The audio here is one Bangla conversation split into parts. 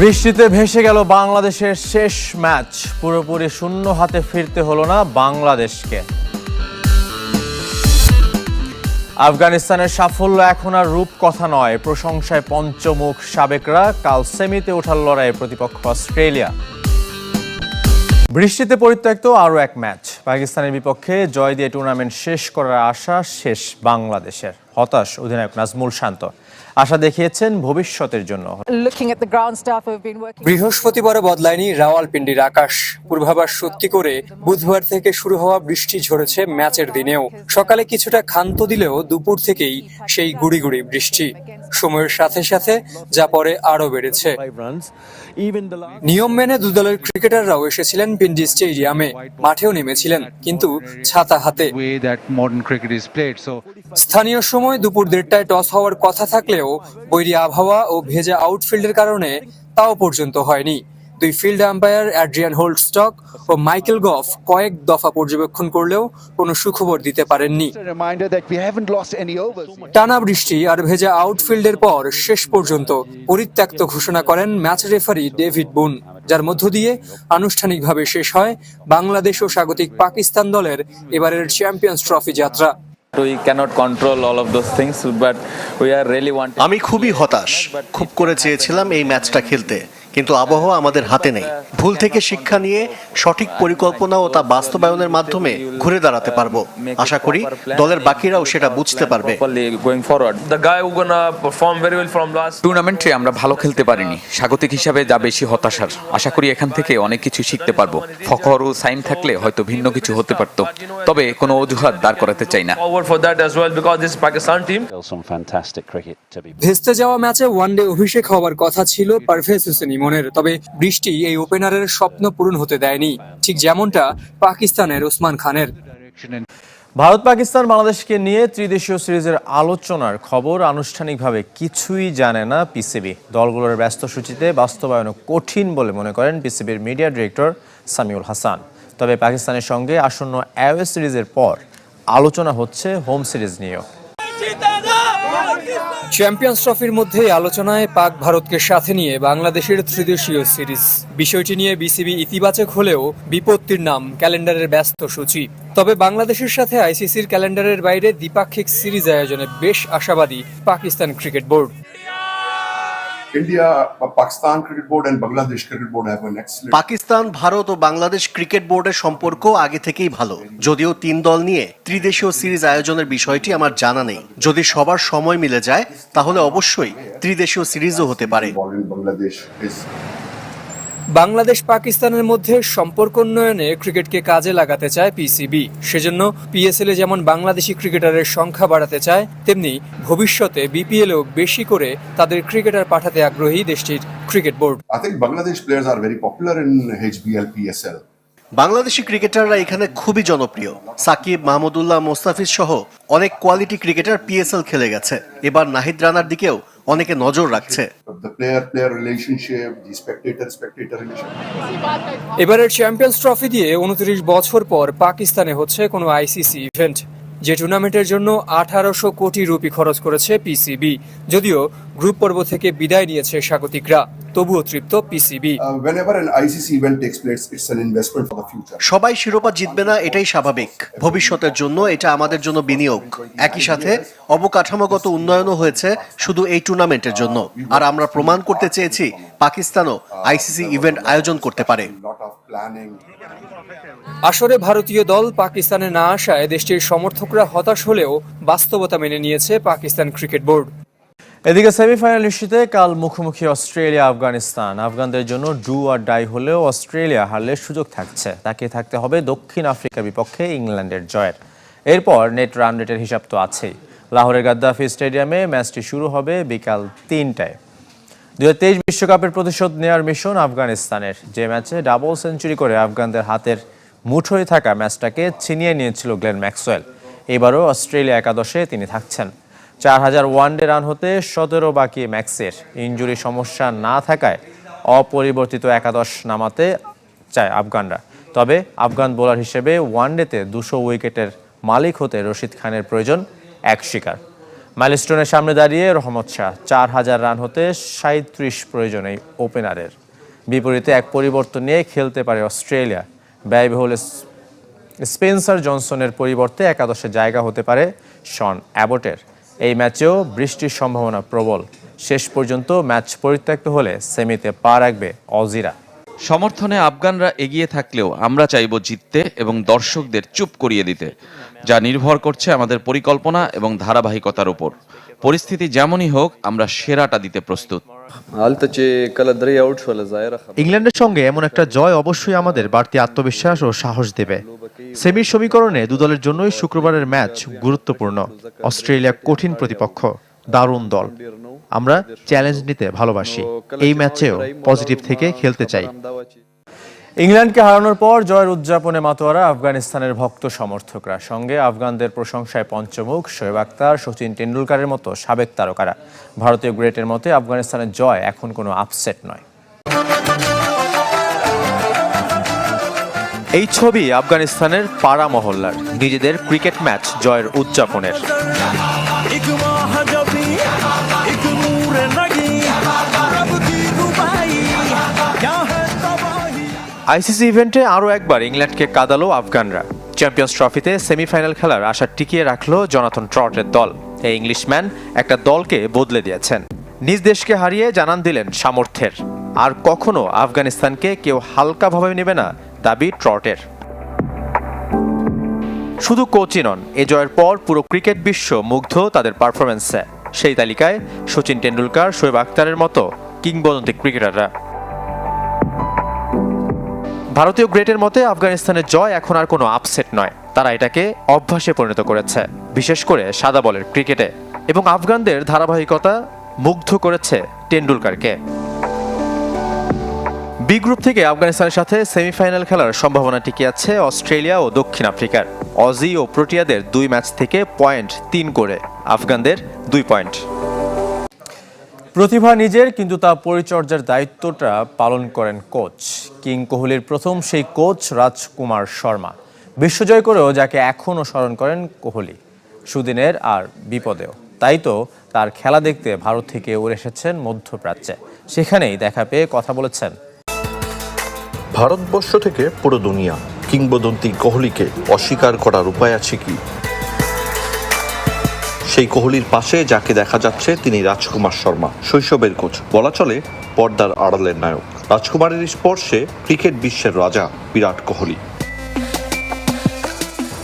বৃষ্টিতে ভেসে গেল বাংলাদেশের শেষ ম্যাচ। পুরোপুরি শূন্য হাতে ফিরতে হলো না বাংলাদেশকে। আফগানিস্তানের সাফল্য এখন আর রূপ কথা নয়। প্রশংসায় পঞ্চমুখ সাবেকরা কাল সেমিতে ওঠার লড়াইয়ে প্রতিপক্ষ অস্ট্রেলিয়া। বৃষ্টিতে পরিত্যক্ত আরও এক ম্যাচ। পাকিস্তানের বিপক্ষে জয় দিয়ে টুর্নামেন্ট শেষ করার আশা শেষ বাংলাদেশের। হতাশ অধিনায়ক নাজমুল শান্ত। আশা দেখিয়েছেন ভবিষ্যতের জন্য। বৃহস্পতিবারও বদলায়নি রাওয়ালপিন্ডির আকাশ। পূর্বাভাস সত্যি করে বুধবার থেকে শুরু হওয়া বৃষ্টি ঝরেছে ম্যাচের দিনেও। সকালে কিছুটা ক্ষান্ত দিলেও দুপুর থেকেই সেই গুড়ি গুড়ি বৃষ্টি। সময়ের সাথে সাথে যা পরে আরও বেড়েছে। নিয়ম মেনে দুদলের ক্রিকেটাররাও এসেছিলেন পিন্ডি স্টেডিয়ামে মাঠেও নেমেছিলেন কিন্তু ছাতা হাতে। স্থানীয় সময় দুপুর দেড়টায় টস হওয়ার কথা থাকলেও বৈরী আবহাওয়া ও ভেজা আউটফিল্ডের কারণে তাও পর্যন্ত হয়নি। দুই ফিল্ড আম্পায়ার অ্যাড্রিয়ান হোল্ডস্টক ও মাইকেল গফ কয়েক দফা পর্যবেক্ষণ করলেও কোনো সুখবর দিতে পারেননি. টানা বৃষ্টি আর ভেজা আউটফিল্ডের পর শেষ পর্যন্ত পরিত্যক্ত ঘোষণা করেন ম্যাচ রেফারি ডেভিড বুন যার মধ্য দিয়ে আনুষ্ঠানিকভাবে শেষ হয় বাংলাদেশ ও স্বাগতিক পাকিস্তান দলের এবারের চ্যাম্পিয়ন্স ট্রফি যাত্রা। আমি খুবই হতাশ। খুব করে চেয়েছিলাম এই ম্যাচটা খেলতে। কিন্তু আবহাওয়া আমাদের হাতে নেই। ভুল থেকে শিক্ষা নিয়ে সঠিক পরিকল্পনা ও তা বাস্তবায়নের মাধ্যমে ঘুরে দাঁড়াতে পারব। আশা করি দলের বাকিরাও সেটা বুঝতে পারবে। টুর্নামেন্টে আমরা ভালো খেলতে পারিনি। স্বাগতিক হিসাবে যা বেশি হতাশার। আশা করি এখান থেকে অনেক কিছু শিখতে পারব। ফখর ও সাইম থাকলে হয়তো ভিন্ন কিছু হতে পারতো। তবে কোনো অজুহাত দাঁড় করাতে চাই না। ভেস্তে যাওয়া ম্যাচে ওয়ানডে অভিষেক হওয়ার কথা ছিল পারভেজ হোসেন ইমনের তবে বৃষ্টি এই ওপেনারের স্বপ্ন পূরণ হতে দেয়নি, ঠিক যেমনটা পাকিস্তানের ওসমান খানের। ভারত, পাকিস্তান, বাংলাদেশকে নিয়ে ত্রিদেশীয় সিরিজের আলোচনার খবর আনুষ্ঠানিকভাবে কিছুই জানে না পিসিবি। দলগুলোর ব্যস্ত সূচিতে বাস্তবায়ন কঠিন বলে মনে করেন পিসিবির মিডিয়া ডিরেক্টর সামিউল হাসান। তবে পাকিস্তানের সঙ্গে আসন্ন অ্যাওয়ে সিরিজের পর আলোচনা হচ্ছে হোম সিরিজ নিয়েও। চ্যাম্পিয়ন্স ট্রফির মধ্যে আলোচনায় পাক ভারতকে সাথে নিয়ে বাংলাদেশের ত্রিদেশীয় সিরিজ। বিষয়টি নিয়ে বিসিবি ইতিবাচক হলেও বিপত্তির নাম ক্যালেন্ডারের ব্যস্ত সূচি। তবে বাংলাদেশের সাথে আইসিসির ক্যালেন্ডারের বাইরে দ্বিপাক্ষিক সিরিজ আয়োজনে বেশ আশাবাদী Pakistan cricket board. India, Pakistan Cricket Board and Bangladesh Cricket Board have an excellent Pakistan Bharat O Bangladesh cricket বোর্ডের সম্পর্ক আগে থেকেই ভালো। যদিও তিন দল নিয়ে ত্রিদেশীয় সিরিজ আয়োজনের বিষয়টি আমার জানা নেই। যদি সবার সময় মিলে যায় তাহলে অবশ্যই ত্রিদেশীয় সিরিজও হতে পারে। Is বাংলাদেশ পাকিস্তানের মধ্যে সম্পর্ক উন্নয়নে ক্রিকেটকে কাজে লাগাতে চায় পিসিবি সেজন্য পিএসএল এ যেমন বাংলাদেশি ক্রিকেটারের সংখ্যা বাড়াতে চায় তেমনি ভবিষ্যতে বিপিএলেও বেশি করে তাদের ক্রিকেটার পাঠাতে আগ্রহী দেশটির cricket board. I think Bangladesh players are very popular in HBL PSL. Bangladeshi ক্রিকেটাররা এখানে খুবই জনপ্রিয়। সাকিব মাহমুদুল্লাহ মোস্তাফিজ সহ অনেক কোয়ালিটি ক্রিকেটার পিএসএল খেলে গেছে। এবার নাহিদ রানার দিকেও অনেকে নজর রাখছে। এবারের চ্যাম্পিয়ন্স ট্রফি দিয়ে উনত্রিশ বছর পর পাকিস্তানে হচ্ছে কোনো আইসিসি ইভেন্ট যে টুর্নামেন্টের জন্য আঠারোশো কোটি রুপি খরচ করেছে পিসিবি যদিও গ্রুপ পর্ব থেকে বিদায় নিয়েছে স্বাগতিকরা তবুও তৃপ্ত পিসিবি Uh. সবাই শিরোপা জিতবে না এটাই স্বাভাবিক। ভবিষ্যতের জন্য এটা আমাদের জন্য বিনিয়োগ। একই সাথে অবকাঠামোগত উন্নয়নও হয়েছে শুধু এই টুর্নামেন্টের জন্য। আর আমরা প্রমাণ করতে চেয়েছি পাকিস্তানও আইসিসি ইভেন্ট আয়োজন করতে পারে। আসরে ভারতীয় দল পাকিস্তানে না আসায় দেশটির সমর্থকরা হতাশ হলেও বাস্তবতা মেনে নিয়েছে পাকিস্তান ক্রিকেট বোর্ড। এদিকে সেমিফাইনাল ইস্যুতে কাল মুখোমুখি অস্ট্রেলিয়া, আফগানিস্তান। আফগানদের জন্য ডু আর ডাই হলেও অস্ট্রেলিয়া হারলে সুযোগ থাকছে। তাকে থাকতে হবে দক্ষিণ আফ্রিকার বিপক্ষে ইংল্যান্ডের জয়ের। এরপর নেট রান রেটের হিসাব তো আছেই। লাহোরের গাদ্দাফি স্টেডিয়ামে ম্যাচটি শুরু হবে বিকাল তিনটায়। দু বিশ্বকাপের প্রতিশোধ নেয়ার মিশন আফগানিস্তানের। যে ম্যাচে ডাবল সেঞ্চুরি করে আফগানদের হাতের মুঠোয় থাকা ম্যাচটাকে ছিনিয়ে নিয়েছিল গ্লেন ম্যাক্সওয়েল। এবারও অস্ট্রেলিয়া একাদশে তিনি থাকছেন। চার হাজার ওয়ানডে রান হতে সতেরো বাকি ম্যাক্সের ইঞ্জুরি সমস্যা না থাকায় অপরিবর্তিত একাদশ নামাতে চায় আফগানরা। তবে আফগান বোলার হিসেবে ওয়ানডেতে দুশো উইকেটের মালিক হতে রশিদ খানের প্রয়োজন এক শিকার। মাইলস্টোনের সামনে দাঁড়িয়ে রহমত শাহ, চার হাজার রান হতে সাঁত্রিশ প্রয়োজনে ওপেনারের। বিপরীতে এক পরিবর্তন নিয়ে খেলতে পারে অস্ট্রেলিয়া। ব্যয়বহুল স্পেন্সার জনসনের পরিবর্তে একাদশে জায়গা হতে পারে শন অ্যাবটের। এই ম্যাচেও বৃষ্টির সম্ভাবনা প্রবল। শেষ পর্যন্ত ম্যাচ পরিত্যক্ত হলে সেমিতে পা রাখবে অজিরা। সমর্থনে আফগানরা এগিয়ে থাকলেও আমরা চাইব জিততে এবং দর্শকদের চুপ করিয়ে দিতে, যা নির্ভর করছে আমাদের পরিকল্পনা এবং ধারাবাহিকতার উপর। পরিস্থিতি যেমনই হোক, আমরা সেরাটা দিতে প্রস্তুত। ইংল্যান্ডের সঙ্গে এমন একটা জয় অবশ্যই আমাদের বাড়তি আত্মবিশ্বাস ও সাহস দেবে। সেমির সমীকরণে দুদলের জন্যই শুক্রবারের ম্যাচ গুরুত্বপূর্ণ। অস্ট্রেলিয়া কঠিন প্রতিপক্ষ, দারুণ দল। আমরা চ্যালেঞ্জ নিতে ভালোবাসি। এই ম্যাচেও পজিটিভ থেকে খেলতে চাই। ইংল্যান্ডকে হারানোর পর জয়ের উদযাপনে মাতোয়ারা আফগানিস্তানের ভক্ত সমর্থকরা। সঙ্গে আফগানদের প্রশংসায় পঞ্চমুখ, শোয়েব আক্তার সচিন টেন্ডুলকারের মতো সাবেক তারকারা। ভারতীয় গ্রেটের মতে, আফগানিস্তানের জয় এখন কোনো আপসেট নয়। এই ছবি আফগানিস্তানের পাড়া মহল্লার। নিজেদের ক্রিকেট ম্যাচ জয়ের উদযাপনের। আইসিসি ইভেন্টে আরও একবার ইংল্যান্ডকে কাদালো আফগানরা। চ্যাম্পিয়ন্স ট্রফিতে সেমিফাইনাল খেলার আশা টিকিয়ে রাখল জনাথন ট্রটের দল। এই ইংলিশম্যান একটা দলকে বদলে দিয়েছেন। নিজ দেশকে হারিয়ে জানান দিলেন সামর্থ্যের। আর কখনো আফগানিস্তানকে কেউ হালকাভাবে নেবে না দাবি ট্রটের। শুধু কোচই নন, এ জয়ের পর পুরো ক্রিকেট বিশ্ব মুগ্ধ তাদের পারফরমেন্সে সেই তালিকায় সচিন টেন্ডুলকার শোয়েব আক্তারের মতো কিংবদন্তি ক্রিকেটাররা। ভারতীয় গ্রেটের মতে আফগানিস্তানের জয় এখন আর কোনো আপসেট নয়। তারা এটাকে অভ্যাসে পরিণত করেছে, বিশেষ করে সাদা বলের ক্রিকেটে। এবং আফগানদের ধারাবাহিকতা মুগ্ধ করেছে টেন্ডুলকারকে বি গ্রুপ থেকে আফগানিস্তানের সাথে সেমিফাইনাল খেলার সম্ভাবনা টিকে আছে অস্ট্রেলিয়া ও দক্ষিণ আফ্রিকার। অজি ও প্রোটিয়াদের দুই ম্যাচ থেকে পয়েন্ট তিন করে, আফগানদের দুই পয়েন্ট। প্রতিভা নিজের, কিন্তু তা পরিচর্যার দায়িত্বটা পালন করেন কোচ। কিং কোহলির প্রথম সেই কোচ রাজকুমার শর্মা। বিশ্বজয় করেও যাকে এখনও স্মরণ করেন কোহলি। সুদিনের আর বিপদেও। তাই তো তার খেলা দেখতে ভারত থেকে উড়ে এসেছেন মধ্যপ্রাচ্যে। সেখানেই দেখা পেয়ে কথা বলেছেন। ভারতবর্ষ থেকে পুরো দুনিয়া কিংবদন্তি কোহলিকে অস্বীকার করার উপায় আছে কি? সেই কোহলির পাশে যাকে দেখা যাচ্ছে তিনি রাজকুমার শর্মা, শৈশবের কোচ। বলা চলে পর্দার আড়ালের নায়ক। রাজকুমারের স্পর্শে ক্রিকেট বিশ্বের রাজা বিরাট কোহলি।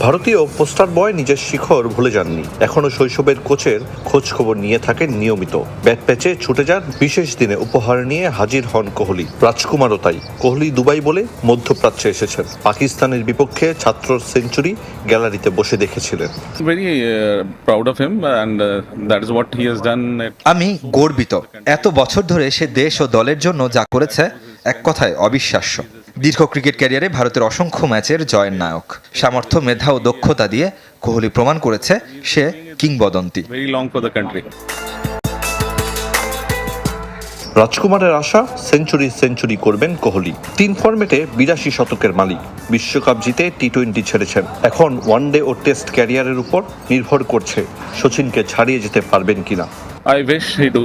ভারতীয় পোস্টার বয় নিজের শিখর ভুলে যাননি। এখনও শৈশবের কোচের খোঁজ খবর নিয়ে থাকেন নিয়মিত। ব্যাট প্যাচে ছুটে যান বিশেষ দিনে উপহার নিয়ে হাজির হন কোহলি। রাজকুমারও তাই। কোহলি দুবাই বলে মধ্যপ্রাচ্যে এসেছেন। পাকিস্তানের বিপক্ষে ছাত্র সেঞ্চুরি গ্যালারিতে বসে দেখেছিলেন। Uh, uh, আমি গর্বিত। এত বছর ধরে সে দেশ ও দলের জন্য যা করেছে এক কথায় অবিশ্বাস্য। দীর্ঘ ক্রিকেট ক্যারিয়ারে ভারতের অসংখ্য ম্যাচের জয়ের নায়ক। সামর্থ্য মেধা ও দক্ষতা দিয়ে কোহলি প্রমাণ করেছে সে কিংবদন্তি. রাজকুমারের আশা সেঞ্চুরি সেঞ্চুরি করবেন কোহলি। তিন ফর্মেটে বিরাশি শতকের মালিক বিশ্বকাপ জিতে টি টোয়েন্টি ছেড়েছেন। এখন ওয়ানডে ও টেস্ট ক্যারিয়ারের উপর নির্ভর করছে। সচিনকে ছাড়িয়ে যেতে পারবেন কিনা। He do.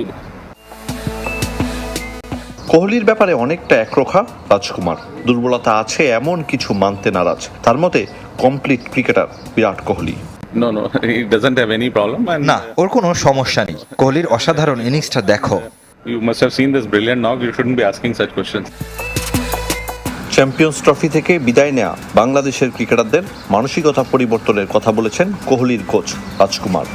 কোহলির ব্যাপারে অনেকটা একরোখা রাজকুমার দুর্বলতা আছে এমন কিছু মানতে নারাজ তার মতে complete cricketer Virat Kohli doesn't have any problem. না ওর কোনো সমস্যা নেই কোহলির অসাধারণ ইনিংসটা দেখো you must have seen this brilliant knock. You shouldn't be asking such questions. Champions trophy থেকে বিদায় নেয়া বাংলাদেশের ক্রিকেটারদের মানসিকতা পরিবর্তনের কথা বলেছেন কোহলির কোচ রাজকুমার